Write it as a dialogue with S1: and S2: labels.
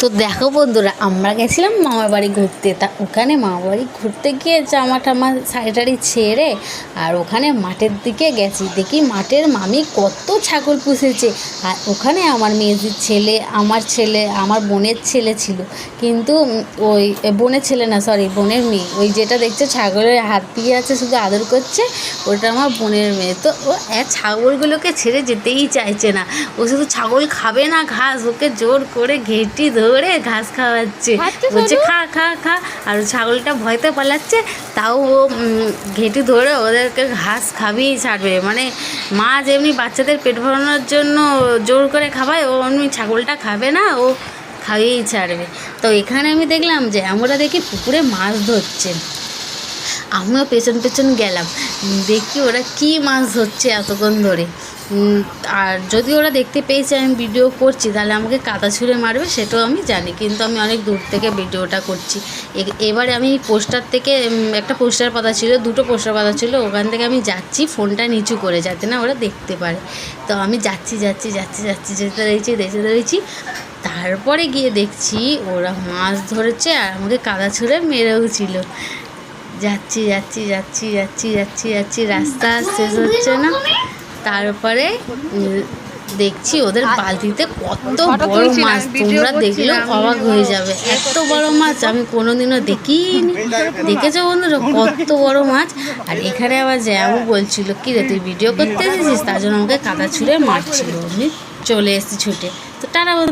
S1: তো দেখো বন্ধুরা, আমরা গেছিলাম মামার বাড়ি ঘুরতে। তা ওখানে মামার বাড়ি ঘুরতে গিয়ে জামা টামা শাড়ি টাড়ি ছেড়ে আর ওখানে মাঠের দিকে গেছি। দেখি মাঠের মামি কত ছাগল পুষেছে। আর ওখানে আমার মেয়েদের ছেলে, আমার ছেলে, আমার বোনের ছেলে ছিল। কিন্তু ওই বোনের ছেলে না সরি বোনের মেয়ে। ওই যেটা দেখছে ছাগলের হাত দিয়ে আছে, শুধু আদর করছে ওটা আমার বোনের মেয়ে। তো ও ছাগলগুলোকে ছেড়ে যেতেই চাইছে না। ও শুধু ছাগল খাবে না, ঘাস, ওকে জোর করে ঘেঁটি ধরে ঘাস খাওয়াচ্ছে। বলছে খা খা খা। আর ছাগলটা ভয়তে পালাচ্ছে তাও ও ঘেঁটি ধরে ওদেরকে ঘাস খাবিয়েই ছাড়বে। মানে মা যেমনি বাচ্চাদের পেট ভরানোর জন্য জোর করে খাওয়ায় ও অমনি ছাগলটা খাবে না ও খাইয়েই ছাড়বে। তো এখানে আমি দেখলাম যে আমরা দেখি পুকুরে মাছ ধরছে। আমিও পেছন পেছন গেলাম। দেখি ওরা কি মাছ ধরছে এতক্ষণ ধরে। আর যদি ওরা দেখতে পেয়েছে আমি ভিডিও করছি, তাহলে আমাকে কাদা ছুঁড়ে মারবে, সেটাও আমি জানি। কিন্তু আমি অনেক দূর থেকে ভিডিওটা করছি। এবারে আমি পোস্টার থেকে একটা পোস্টার পাতা ছিল, দুটো পোস্টার পাতা ছিল, ওখান থেকে আমি যাচ্ছি ফোনটা নিচু করে, যাতে না ওরা দেখতে পারে। তো আমি যাচ্ছি যাচ্ছি যাচ্ছি যাচ্ছি, যেতে রয়েছি যেতে রয়েছি তারপরে গিয়ে দেখছি ওরা মাছ ধরেছে আর আমাকে কাদা ছুঁড়ে মেরেও ছিল। যাচ্ছি যাচ্ছি যাচ্ছি যাচ্ছি যাচ্ছি যাচ্ছি। রাস্তা শেষ হচ্ছে না। তারপরে দেখছি ওদের বালতিতে কত বড় মাছ। তোমরা
S2: করছিলাম।
S1: অবাক হয়ে যাবে। এত বড় মাছ আমি কোনোদিনও দেখিনি। দেখেছ বন্ধুরা? কত বড় মাছ। আর এখানে আবার জ্যামও বলছিল কি রে তুই ভিডিও করতে এসেছিস? তার জন্য আমাকে কাদা ছুঁড়ে মারছিল। আমি চলে এসেছি ছুটে। তো বন্ধু।